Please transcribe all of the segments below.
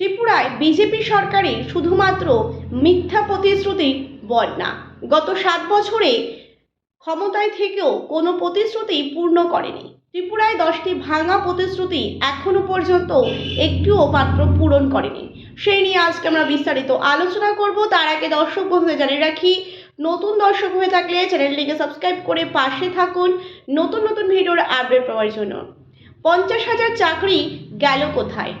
ত্রিপুরায় বিজেপি সরকারের শুধুমাত্র মিথ্যা প্রতিশ্রুতি বন্যা গত সাত বছরে ক্ষমতায় থেকেও কোনো প্রতিশ্রুতি পূর্ণ করেনি। ত্রিপুরায় দশটি ভাঙা প্রতিশ্রুতি এখনও পর্যন্ত একটিও মাত্র পূরণ করেনি। সেই নিয়ে আজকে আমরা বিস্তারিত আলোচনা করব। তার আগে দর্শক বন্ধুদের জানিয়ে রাখি, নতুন দর্শক হয়ে থাকলে চ্যানেলটিকে সাবস্ক্রাইব করে পাশে থাকুন। নতুন নতুন ভিডিওর আপডেট পাওয়ার জন্য। পঞ্চাশ হাজার চাকরি গেল কোথায়?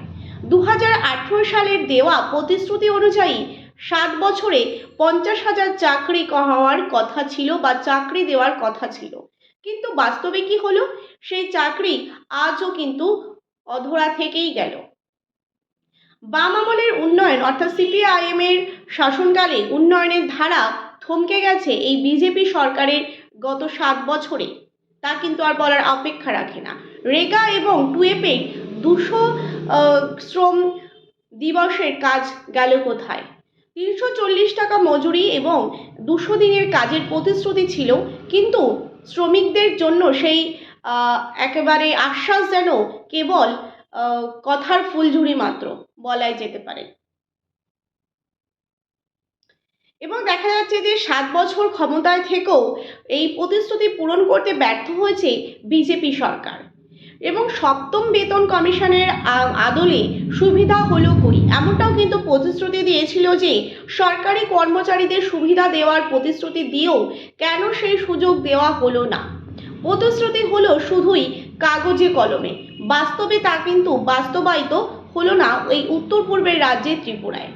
দু হাজার আঠারো সালের দেওয়া প্রতিশ্রুতি অনুযায়ী সাত বছরে পঞ্চাশ হাজার চাকরি হওয়ার কথা ছিল বা চাকরি দেওয়ার কথা ছিল। কিন্তু বাস্তবে কি হলো? সেই চাকরি আজও কিন্তু অধরা থেকেই গেল। বাম আমলের উন্নয়ন অর্থাৎ সিপিআইএম এর শাসনকালে উন্নয়নের ধারা থমকে গেছে এই বিজেপি সরকারের গত সাত বছরে। তা কিন্তু আর বলার অপেক্ষা রাখে না। রেগা এবং টুয়েপের দুশো শ্রম দিবসের কাজ গেল কোথায়? তিনশো চল্লিশ টাকা মজুরি এবং দুশো দিনের কাজের প্রতিশ্রুতি ছিল, কিন্তু শ্রমিকদের জন্য সেই একেবারে আশ্বাস যেন কেবল কথার ফুলঝুরি মাত্র বলাই যেতে পারে। এবং দেখা যাচ্ছে যে সাত বছর ক্ষমতায় থেকেও এই প্রতিশ্রুতি পূরণ করতে ব্যর্থ হয়েছে বিজেপি সরকার। এবং সপ্তম বেতন কমিশনের আদলে সুবিধা হলো কই এমনটাও কিন্তু প্রতিশ্রুতি দিয়েছিল যে সরকারি কর্মচারীদের সুবিধা দেওয়ার প্রতিশ্রুতি দিয়েও কেন সেই সুযোগ দেওয়া হলো না। প্রতিশ্রুতি হলো শুধুই কাগজে কলমে। বাস্তবে তা কিন্তু বাস্তবায়িত হলো না এই উত্তর পূর্বের রাজ্যে ত্রিপুরায়।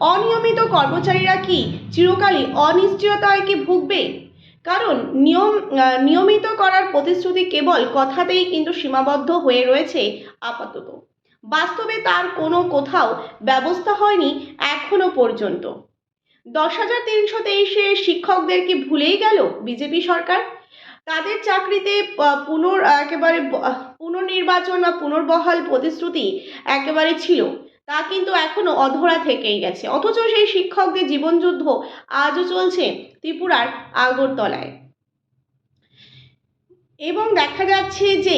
অনিয়মিত কর্মচারীরা কি চিরকালই অনিশ্চয়তায় কি ভুগবে? কারণ নিয়ম নিয়মিত করার প্রতিশ্রুতি কেবল কথাতেই কিন্তু সীমাবদ্ধ হয়ে রয়েছে আপাতত। বাস্তবে তার কোনো কোথাও ব্যবস্থা হয়নি এখনও পর্যন্ত। দশ হাজার তিনশো তেইশে শিক্ষকদের কি ভুলেই গেল বিজেপি সরকার? তাদের চাকরিতে পুনর, একেবারে পুনর্নির্বাচন বা পুনর্বহাল প্রতিশ্রুতি একেবারে ছিল। তা কিন্তু এখনও অধরা থেকেই গেছে। অথচ সেই শিক্ষকদের জীবনযুদ্ধ আজও চলছে ত্রিপুরার আগরতলায়। এবং দেখা যাচ্ছে যে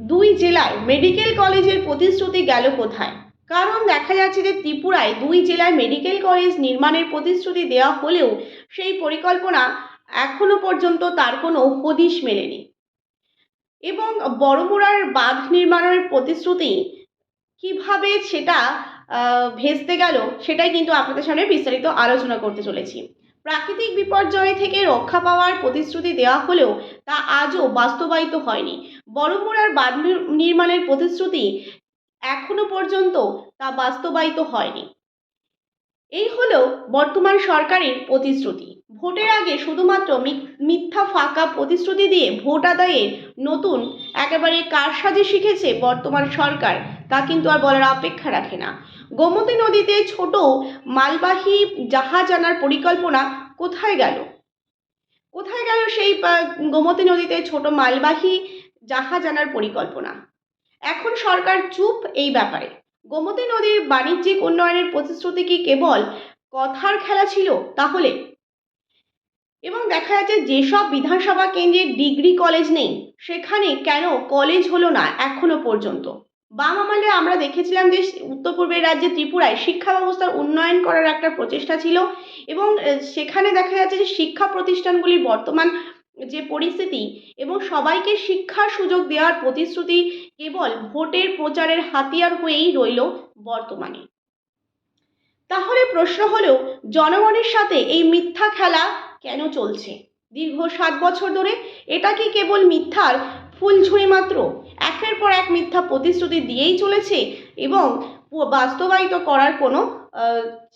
দুই জেলায় মেডিকেল কলেজের প্রতিশ্রুতি গেল কোথায়? কারণ দেখা যাচ্ছে যে ত্রিপুরায় দুই জেলায় মেডিকেল কলেজ নির্মাণের প্রতিশ্রুতি দেওয়া হলেও সেই পরিকল্পনা এখনও পর্যন্ত তার কোনো হদিশ মেলেনি। এবং বড়মুড়ার বাঁধ নির্মাণের প্রতিশ্রুতি কীভাবে সেটা ভেস্তে গেল সেটাই কিন্তু আপনাদের সামনে বিস্তারিত আলোচনা করতে চলেছি। প্রাকৃতিক বিপর্যয় থেকে রক্ষা পাওয়ার প্রতিশ্রুতি দেওয়া হলেও তা আজও বাস্তবায়িত হয়নি। বড়মুড়ার বাঁধ নির- নির্মাণের প্রতিশ্রুতি এখনও পর্যন্ত তা বাস্তবায়িত হয়নি। এই হলো বর্তমান সরকারের প্রতিশ্রুতি। ভোটের আগে শুধুমাত্র মিথ্যা ফাঁকা প্রতিশ্রুতি দিয়ে ভোট আদায়ের নতুন একেবারে কারসাজি শিখেছে বর্তমান সরকার। তা কিন্তু আর বলার অপেক্ষা রাখে না। গোমতী নদীতে ছোট মালবাহী জাহাজ আনার পরিকল্পনা কোথায় গেল? কোথায় গেল সেই গোমতী নদীতে ছোট মালবাহী জাহাজ আনার পরিকল্পনা? এখন সরকার চুপ এই ব্যাপারে। গোমতী নদীর বাণিজ্যিক উন্নয়নের প্রতিশ্রুতি কি কেবল কথার খেলা ছিল? তাহলে? এবং দেখা যাচ্ছে যেসব বিধানসভা কেন্দ্রে ডিগ্রি কলেজ নেই, সেখানে কেন কলেজ হলো না এখনও পর্যন্ত? বাম আমলে আমরা দেখেছিলাম যে উত্তর পূর্বের রাজ্যে ত্রিপুরায় শিক্ষা ব্যবস্থার উন্নয়ন করার একটা প্রচেষ্টা ছিল এবং সেখানে দেখা যাচ্ছে যে শিক্ষা প্রতিষ্ঠানগুলির বর্তমান যে পরিস্থিতি এবং সবাইকে শিক্ষার সুযোগ দেওয়ার প্রতিশ্রুতি কেবল ভোটের প্রচারের হাতিয়ার হয়েই রইল বর্তমানে। তাহলে প্রশ্ন হলো, জনগণের সাথে এই মিথ্যা খেলা কেন চলছে? দীর্ঘ সাত বছর ধরে এটা কি কেবল মিথ্যার ফুলঝুরি মাত্র? একের পর এক মিথ্যা প্রতিশ্রুতি দিয়েই চলেছে এবং বাস্তবায়িত করার কোনো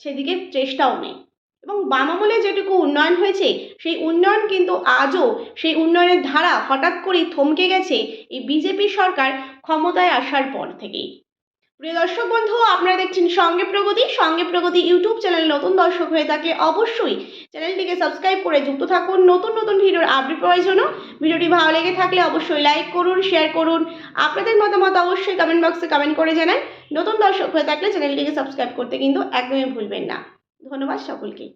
সেদিকে চেষ্টাও নেই। এবং বাম আমলে যেটুকু উন্নয়ন হয়েছে, সেই উন্নয়ন কিন্তু আজও সেই উন্নয়নের ধারা হঠাৎ করেই থমকে গেছে এই বিজেপি সরকার ক্ষমতায় আসার পর থেকেই। প্রিয় দর্শক বন্ধু, আপনারা দেখছেন সঙ্গে প্রগতি। সঙ্গে প্রগতি ইউটিউব চ্যানেল নতুন দর্শক হয়ে থাকলে অবশ্যই। চ্যানেলটিকে সাবস্ক্রাইব করে যুক্ত থাকুন। নতুন নতুন ভিডিওর আপডেট পাওয়ার জন্য ভিডিওটি ভালো লেগে থাকলে অবশ্যই লাইক করুন শেয়ার করুন। আপনাদের মতামত অবশ্যই কমেন্ট বক্সে কমেন্ট করে জানান। নতুন দর্শক হয়ে থাকলে চ্যানেলটিকে সাবস্ক্রাইব করতে কিন্তু একদমই ভুলবেন না। ধন্যবাদ সকলকে।